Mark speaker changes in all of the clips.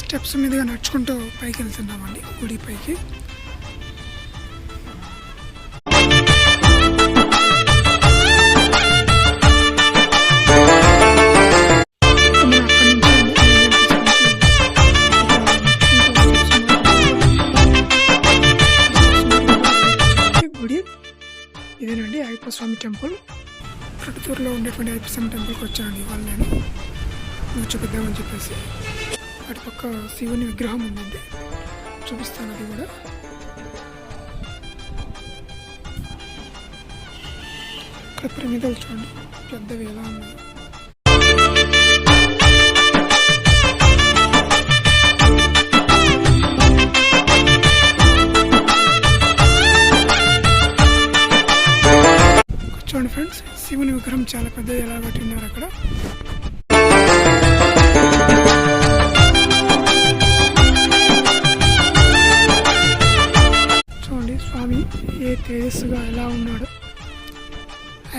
Speaker 1: Steps మీదుగా నడుచుకుంటూ పైకి వెళ్తున్నామండి. గుడి పైకి. గుడి ఇదేనండి అయ్యప్ప స్వామి టెంపుల్. ప్రొద్దుటూరులో ఉండేటువంటి అయ్యప్ప స్వామి టెంపుల్కి వచ్చానండి ఇవాళ నేను చూపిద్దామని చెప్పేసి అటుపక్క శివుని విగ్రహం ఉందండి. చూపిస్తాను అది కూడా. ఇక్కడ ప్రమిదలు చూడండి. పెద్దవి ఎలా ఉన్నాయి? చూడండి ఫ్రెండ్స్ శివుని విగ్రహం చాలా పెద్దది ఎలా కట్టినారు అక్కడ?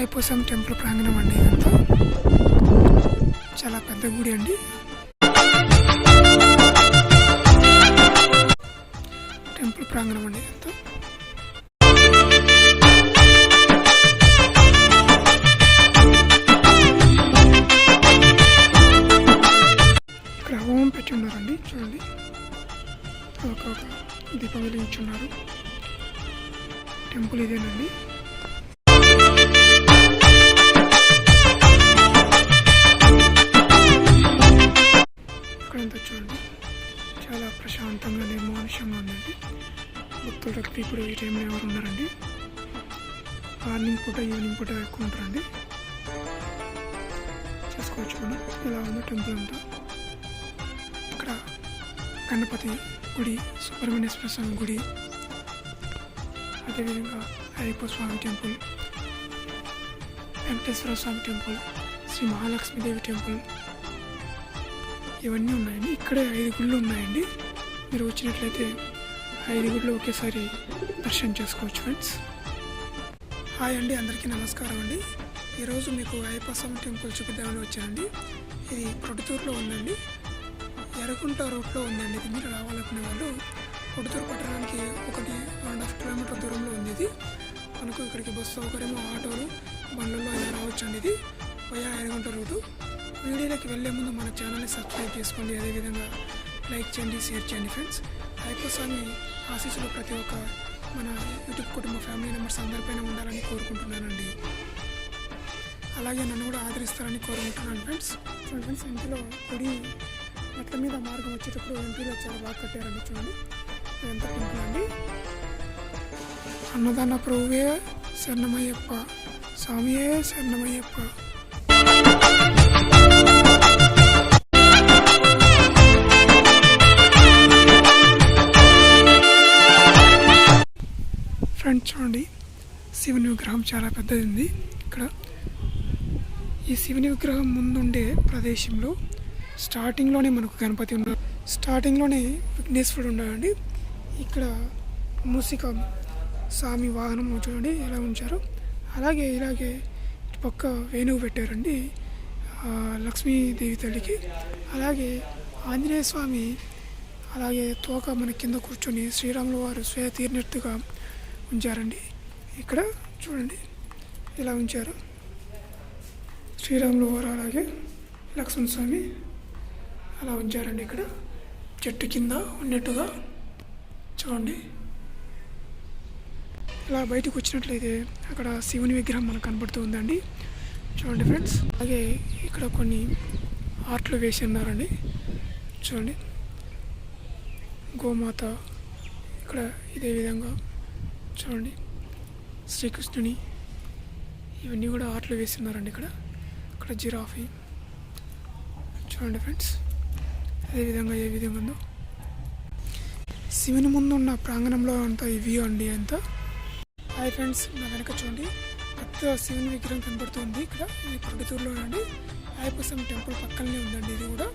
Speaker 1: సాయిపోసం టెంపుల్ ప్రాంగణం అండి ఇదంతా. చాలా పెద్ద గుడి అండి. టెంపుల్ ప్రాంగణం అండి ఇదంతా. ఇక్కడ హోమం పెట్టి ఉన్నారండి చూడండి. ఒక ఒక దీపం వెలిగించున్నారు. టెంపుల్ ఇదేనండి. ఇక్కడంతా చూడండి చాలా ప్రశాంతంగా నిర్మానుషంగా ఉందండి. భక్తులకు ఇప్పుడు ఈ టైంలో ఎవరు ఉన్నారండి? మార్నింగ్ పూట ఈవినింగ్ పూట ఎక్కువ ఉంటారండి చూసుకోవచ్చు మనం ఇలా ఉంది టెంపుల్ అంతా. ఇక్కడ గణపతి గుడి సుబ్రహ్మణ్యేశ్వర స్వామి గుడి అదేవిధంగా Ayyappa Swamy temple Venkateswara Swamy temple Sri Mahalakshmi Devi temple ఇవన్నీ ఉన్నాయండి. ఇక్కడే ఐదు గుళ్ళు ఉన్నాయండి. మీరు వచ్చినట్లయితే ఐదు గుళ్ళు ఒకేసారి దర్శనం చేసుకోవచ్చు ఫ్రెండ్స్. హాయ్ అండి అందరికీ నమస్కారం అండి. ఈరోజు మీకు అయ్యప్పస్వామి టెంపుల్ చూపిద్దామని వచ్చానండి. ఇది ప్రొడుతూరులో ఉందండి. ఎరకుంట రూట్లో ఉందండి. ఇది మీరు రావాలనుకునే వాళ్ళు ప్రొడుతూరు పట్టణానికి ఒకటి వన్ అండ్ హాఫ్ కిలోమీటర్ దూరంలో ఉంది ఇది. మనకు ఇక్కడికి బస్సు సౌకర్యము ఆటోలు బండ్లలో అయినా రావచ్చు అండి ఇది. వయా ఎరగుంట రోడ్డు వీడియోలోకి వెళ్ళే ముందు మన ఛానల్ని సబ్స్క్రైబ్ చేసుకోండి. అదేవిధంగా లైక్ చేయండి షేర్ చేయండి ఫ్రెండ్స్. అయ్యప్ప ఆశీస్సులు ప్రతి ఒక్క మన యూట్యూబ్ కుటుంబ ఫ్యామిలీ మెంబర్స్ అందరిపైన ఉండాలని కోరుకుంటున్నానండి. అలాగే నన్ను కూడా ఆదరిస్తారని కోరుకుంటున్నాను ఫ్రెండ్స్. చూడండి ఫ్రెండ్స్ ఇంట్లో గుడి మొత్తం మీద మార్గం వచ్చేటప్పుడు ఎంపీలో చాలా బాగా కట్టారండి చూడండి. ఎంత టెంపుల్ అండి. అన్నదాన ప్రభువే శరణమయ్యప్ప స్వామియే శరణమయ్యప్ప. విగ్రహం చాలా పెద్దది ఉంది ఇక్కడ ఈ శివుని విగ్రహం ముందుండే ప్రదేశంలో స్టార్టింగ్లోనే మనకు గణపతి ఉన్నారు స్టార్టింగ్లోనే విఘ్నేశ్వరుడు ఉన్నాడండి. ఇక్కడ మూసిక స్వామి వాహనం చూడండి ఎలా ఉంచారు. అలాగే ఇలాగే పక్క వేణువు పెట్టారండి లక్ష్మీదేవి తల్లికి. అలాగే ఆంజనేయ స్వామి అలాగే తోక మన కింద కూర్చొని శ్రీరాములు వారు స్వయ తీరినట్టుగా ఉంచారండి. ఇక్కడ చూడండి. ఇలా ఉంచారు. శ్రీరాములు వారు అలాగే లక్ష్మణ స్వామి అలా ఉంచారండి ఇక్కడ. చెట్టు కింద ఉన్నట్టుగా చూడండి. ఇలా బయటకు వచ్చినట్లయితే అక్కడ శివుని విగ్రహం మనకు కనబడుతూ ఉందండి. చూడండి ఫ్రెండ్స్. అలాగే ఇక్కడ కొన్ని ఆర్ట్లు వేసి ఉన్నారండి. చూడండి. గోమాత ఇక్కడ ఇదే విధంగా చూడండి. శ్రీకృష్ణుని ఇవన్నీ కూడా ఆటలు వేసి ఉన్నారండి ఇక్కడ. ఇక్కడ జిరాఫీ. చూడండి ఫ్రెండ్స్ అదేవిధంగా ఏ విధంగా ఉందో. శివుని ముందు ఉన్న ప్రాంగణంలో అంతా ఇవి వ్యూ అండి అంతా. హాయ్ ఫ్రెండ్స్ నా వెనక చూడండి. పెద్ద శివుని విగ్రహం కనబడుతుంది ఇక్కడ. ఈ ప్రొద్దుటూరులో అండి అయ్యప్పసం టెంపుల్ పక్కనే ఉందండి ఇది కూడా.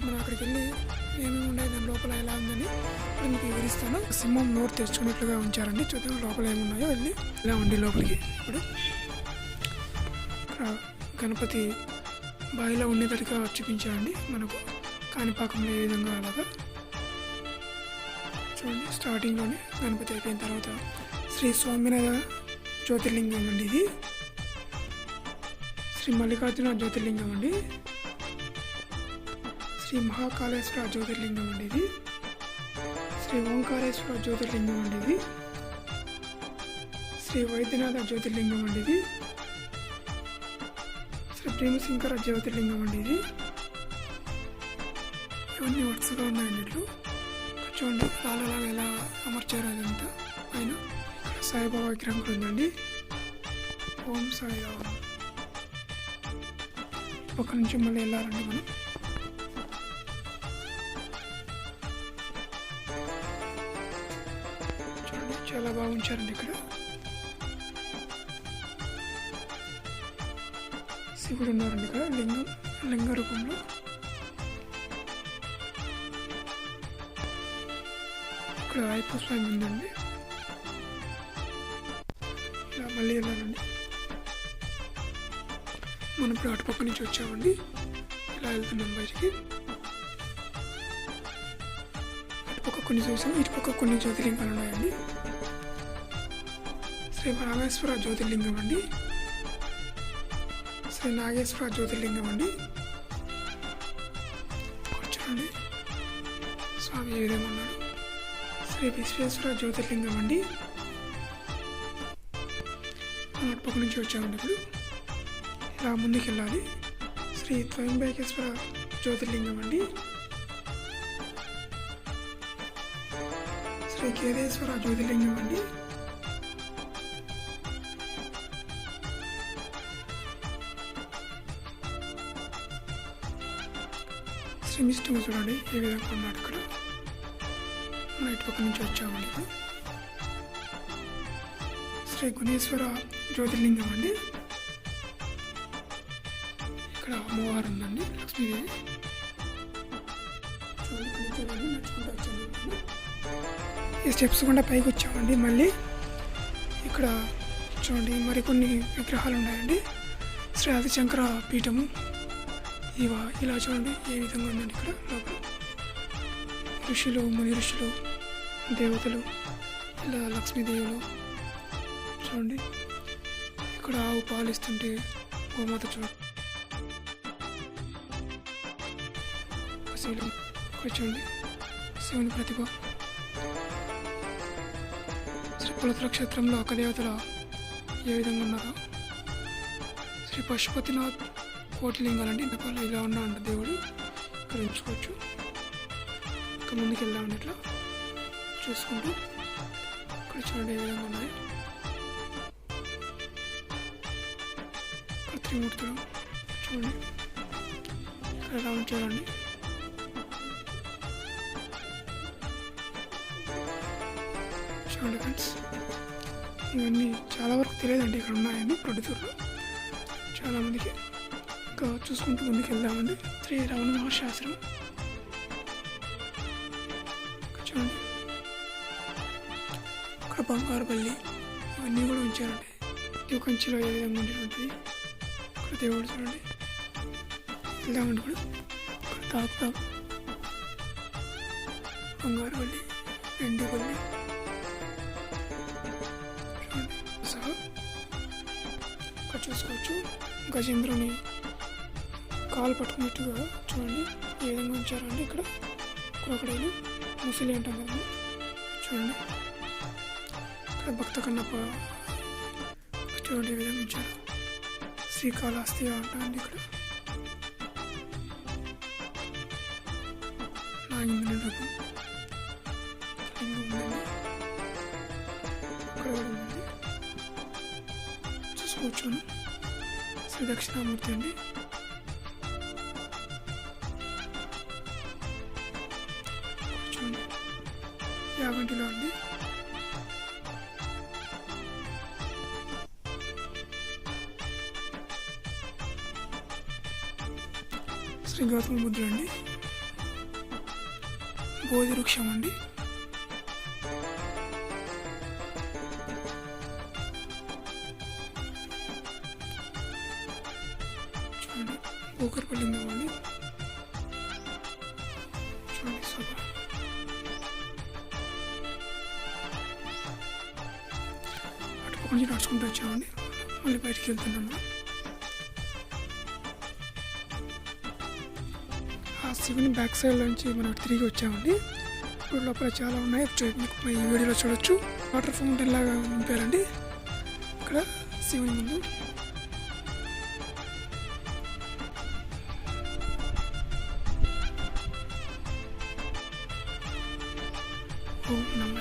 Speaker 1: ఇప్పుడు మనం అక్కడికి వెళ్ళి ఏమేమి ఉన్నాయి దాని లోపల ఎలా ఉందని ఇప్పుడు మీకు వివరిస్తాను సింహం నోరు తెచ్చుకున్నట్లుగా ఉంచారండి. చూద్దాం లోపల ఏమున్నాయో వెళ్ళి ఇలా ఉండి లోపలికి. ఇప్పుడు గణపతి బావిలో ఉండేటట్టుగా చూపించారండి మనకు. కాణిపాకంలో ఏ విధంగా అలాగా. చూడండి స్టార్టింగ్లోనే గణపతి అయిపోయిన తర్వాత శ్రీ స్వామినాథ జ్యోతిర్లింగం అండి ఇది. శ్రీ మల్లికార్జున జ్యోతిర్లింగం అండి. శ్రీ మహాకాళేశ్వర జ్యోతిర్లింగం అండి ఇది శ్రీ ఓంకారేశ్వర జ్యోతిర్లింగం అండి ఇది శ్రీ వైద్యనాథ జ్యోతిర్లింగం అండి ఇది శ్రీ భీమశంకర జ్యోతిర్లింగం అండి ఇది ఇవన్నీ వరుసగా ఉన్నాయండి ఇట్లు చూడండి రాళ్ళలాగా ఎలా అమర్చారు అదంతా. పైన సాయిబాబా విగ్రహం కూడా ఉందండి. ఓం సాయి ఒక నుంచి మళ్ళీ వెళ్ళాలండి మనం. ఉంచారండి ఇక్కడ. శివుడు ఉన్నారండి ఇక్కడ లింగం లింగ రూపంలో. ఇక్కడ అయ్యప్ప స్వామి ఉందండి. ఇలా మళ్ళీ వెళ్ళాలండి. మనం ఇప్పుడు అటుపక్క నుంచి వచ్చామండి. ఇలా వెళ్తున్నాం బయటికి. అటుపక్క కొన్ని చూసాం ఇటుపక్క కొన్ని జ్యోతిలింగాలు ఉన్నాయండి. శ్రీ రామేశ్వర జ్యోతిర్లింగం అండి. శ్రీ నాగేశ్వర జ్యోతిర్లింగం అండి. కూర్చోండి. స్వామి ఏ విధంగా ఉన్నాడు. శ్రీ విశ్వేశ్వర జ్యోతిర్లింగం అండి. మనం అటుపక్క నుంచి వచ్చామండి ఇప్పుడు. ఇలా ముందుకు వెళ్ళాలి శ్రీ త్రయంబకేశ్వర జ్యోతిర్లింగం అండి. శ్రీ కేదేశ్వర జ్యోతిర్లింగం అండి. శ్రీ విష్ణువు చూడండి ఏ విధంగా ఉన్నాడు ఇక్కడ మనం పక్క నుంచి వచ్చామండి శ్రీ గుణేశ్వర జ్యోతిర్లింగం అండి. ఇక్కడ అమ్మవారు ఉందండి లక్ష్మీదేవి. నడుచుకుంటూ ఈ స్టెప్స్ కూడా పైకి వచ్చామండి మళ్ళీ ఇక్కడ చూడండి మరికొన్ని విగ్రహాలు ఉన్నాయండి. శ్రీ ఆదిశంకర పీఠము ఇవా ఇలా చూడండి ఏ విధంగా ఉందండి ఇక్కడ లోపల ఋషులు ముని ఋషులు దేవతలు ఇలా లక్ష్మీదేవులు చూడండి. ఇక్కడ ఆవు పాలిస్తుంటే గోమాత చూడండి శివులు ఇక్కడ చూడండి. శివుని ప్రతిభ. శ్రీ పులతుల క్షేత్రంలో ఒక దేవతల ఏ విధంగా ఉన్నారో. శ్రీ పశుపతినాథ్ కోటిలింగాలండి ఇంతకాల ఇలా ఉన్నా అంట దేవుడు. ఇక్కడ ఉంచుకోవచ్చు ఇక్కడ ముందుకు వెళ్దామండి ఇట్లా చూసుకుంటూ ఇక్కడ చూడండి ఏ విధంగా ఉన్నాయి. త్రిమూర్తులు చూడండి. ఇక్కడ ఎలా ఉంచారండి చూడండి ఫ్రెండ్స్ ఇవన్నీ చాలా వరకు తెలియదండి ఇక్కడ ఉన్నాయని ప్రొడ్యూసర్లు చాలామందికి. ఇంకా చూసుకుంటూ ముందుకు వెళ్దామండి శ్రీ రమణ మహర్షి ఆశ్రమం చూడండి. ఇక్కడ బంగారు బల్లి ఇవన్నీ కూడా ఉంచారండి. ఈ కంచిలో ఏ విధంగా ఉండేటువంటిది? ఇక్కడ దేవుడు చూడండి. వెళ్దామండి కూడా. ఇక్కడ తాకుతాం బంగారు బల్లి వెండి బల్లి. సహా. ఇక్కడ చూసుకోవచ్చు. గజేంద్రుని కాలు పట్టుకున్నట్టుగా చూడండి. ఏ విధంగా ఉంచారంటే ఇక్కడ క్రోకడైలు ముసలి అంటాం కదా చూడండి. ఇక్కడ భక్త కన్నప్ప చూడండి ఏ విధంగా ఉంచారు. శ్రీకాళహస్తి అంటారండి ఇక్కడ. నాగింద్రుని రకం ఇక్కడ ఉందండి. చూసుకోవచ్చును శ్రీ దక్షిణామూర్తి అండి. యాగంటిలో అండి. శ్రీ గౌతమ బుద్ధుడు అండి. బోధి వృక్షం అండి. మళ్ళీ నడుచుకుంటూ వచ్చామండి మళ్ళీ బయటికి వెళ్తున్నాము ఆ శివుని బ్యాక్ సైడ్ నుంచి మనం తిరిగి వచ్చామండి. ఇప్పుడు లోపల చాలా ఉన్నాయి. మీకు ఈ వీడియోలో చూడొచ్చు. వాటర్ ఫౌంటైన్ లాగా నింపారండి ఇక్కడ శివుని ముందు. ఓం నమ